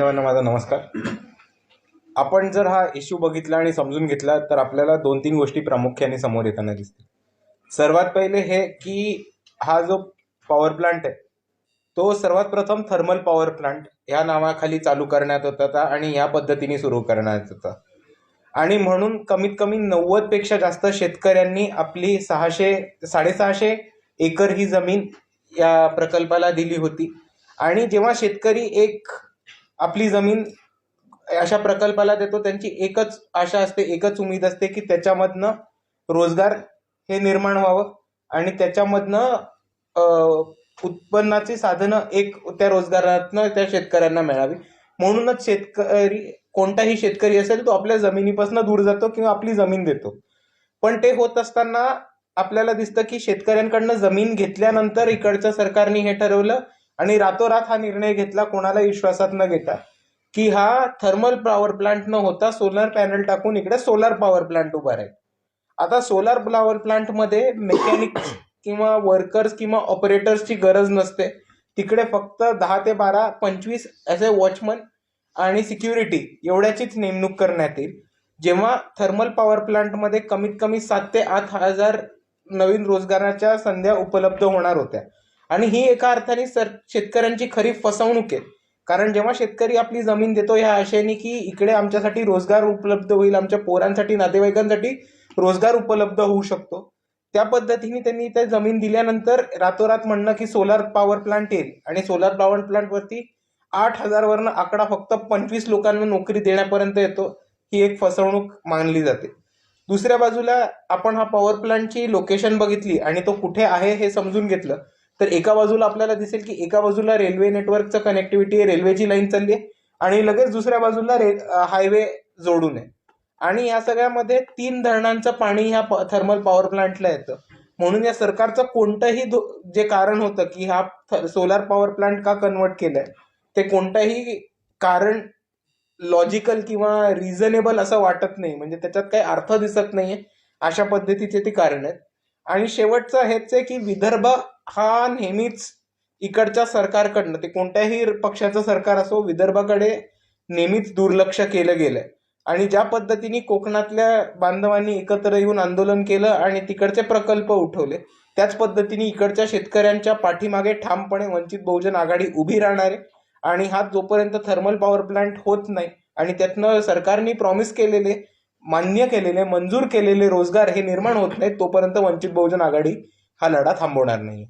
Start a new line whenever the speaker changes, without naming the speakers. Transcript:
सर्वांना माझा नमस्कार. आपण जर हा इश्यू बघितला आणि समजून घेतला तर आपल्याला दोन तीन गोष्टी प्रामुख्याने समोर येताना दिसतील. सर्वात पहिले हे की हा जो पॉवर प्लांट आहे तो सर्वात प्रथम थर्मल पॉवर प्लांट ह्या नावाखाली चालू करण्यात होता आणि या पद्धतीने सुरू करण्यात होता. आणि म्हणून कमीत कमी नव्वदपेक्षा जास्त शेतकऱ्यांनी आपली सहाशे साडेसहाशे एकर ही जमीन या प्रकल्पाला दिली होती. आणि जेव्हा शेतकरी एक आपली जमीन अशा प्रकल्पाला देतो त्यांची एकच आशा असते एकच उमेद असते की त्याच्यामधनं रोजगार हे निर्माण व्हावं आणि त्याच्यामधनं उत्पन्नाची साधनं एक त्या रोजगारातनं त्या शेतकऱ्यांना मिळावी. म्हणूनच शेतकरी कोणताही शेतकरी असेल तो आपल्या जमिनीपासून दूर जातो किंवा आपली जमीन देतो. पण ते होत असताना आपल्याला दिसतं की शेतकऱ्यांकडनं जमीन घेतल्यानंतर इकडच्या सरकारने हे ठरवलं आणि रातोरात हा निर्णय घेतला कोणाला विश्वासात न घेता. की हा थर्मल पॉवर प्लांट न होता सोलर पॅनल टाकून इकडे सोलार पॉवर प्लांट उभा राहील. आता सोलार पॉवर प्लांटमध्ये मेकॅनिक किंवा वर्कर्स किंवा ऑपरेटर्सची गरज नसते. तिकडे फक्त दहा ते बारा पंचवीस असे वॉचमन आणि सिक्युरिटी एवढ्याचीच नेमणूक करण्यात येईल. जेव्हा थर्मल पॉवर प्लांटमध्ये कमीत कमी सात ते आठ हजार नवीन रोजगाराच्या संध्या उपलब्ध होणार होत्या. आणि ही एका अर्थाने सर शेतकऱ्यांची खरी फसवणूक आहे. कारण जेव्हा शेतकरी आपली जमीन देतो ह्या आशयाने की इकडे आमच्यासाठी रोजगार उपलब्ध होईल आमच्या पोरांसाठी नातेवाईकांसाठी रोजगार उपलब्ध होऊ शकतो. त्या पद्धतीने त्यांनी त्या जमीन दिल्यानंतर रातोरात म्हणणं की सोलार पॉवर प्लांट येईल. आणि सोलार पॉवर प्लांटवरती आठ हजारवरनं आकडा फक्त पंचवीस लोकांना नोकरी देण्यापर्यंत येतो. ही एक फसवणूक मानली जाते. दुसऱ्या बाजूला आपण हा पॉवर प्लांटची लोकेशन बघितली आणि तो कुठे आहे हे समजून घेतलं. तर एका बाजूला आपल्याला दिसेल की एका बाजूला रेल्वे नेटवर्कचं कनेक्टिव्हिटी आहे रेल्वेची लाईन चालली आहे आणि लगेच दुसऱ्या बाजूला रे हायवे जोडून आहे. आणि या सगळ्यामध्ये तीन धरणांचं पाणी ह्या थर्मल पॉवर प्लांटला येतं. म्हणून या सरकारचं कोणतंही दो- जे कारण होतं की हा सोलार पॉवर प्लांट का कन्वर्ट केलाय ते कोणतंही कारण लॉजिकल किंवा रिझनेबल असं वाटत नाही. म्हणजे त्याच्यात काही अर्थ दिसत नाहीये अशा पद्धतीचे ते कारण आहेत. आणि शेवटचं हेच आहे की विदर्भ हा नेहमीच इकडच्या सरकारकडनं ते कोणत्याही पक्षाचं सरकार असो विदर्भाकडे नेहमीच दुर्लक्ष केलं गेलंय. आणि ज्या पद्धतीने कोकणातल्या बांधवांनी एकत्र येऊन आंदोलन केलं आणि तिकडचे प्रकल्प उठवले त्याच पद्धतीने इकडच्या शेतकऱ्यांच्या पाठीमागे ठामपणे वंचित बहुजन आघाडी उभी राहणार आहे आणि हा जोपर्यंत थर्मल पॉवर प्लांट होत नाही आणि त्यातनं सरकारने प्रॉमिस केलेले मान्य केलेले मंजूर केलेले रोजगार हे निर्माण होत नाहीत तोपर्यंत वंचित बहुजन आघाडी हा लढा थांबवणार नाही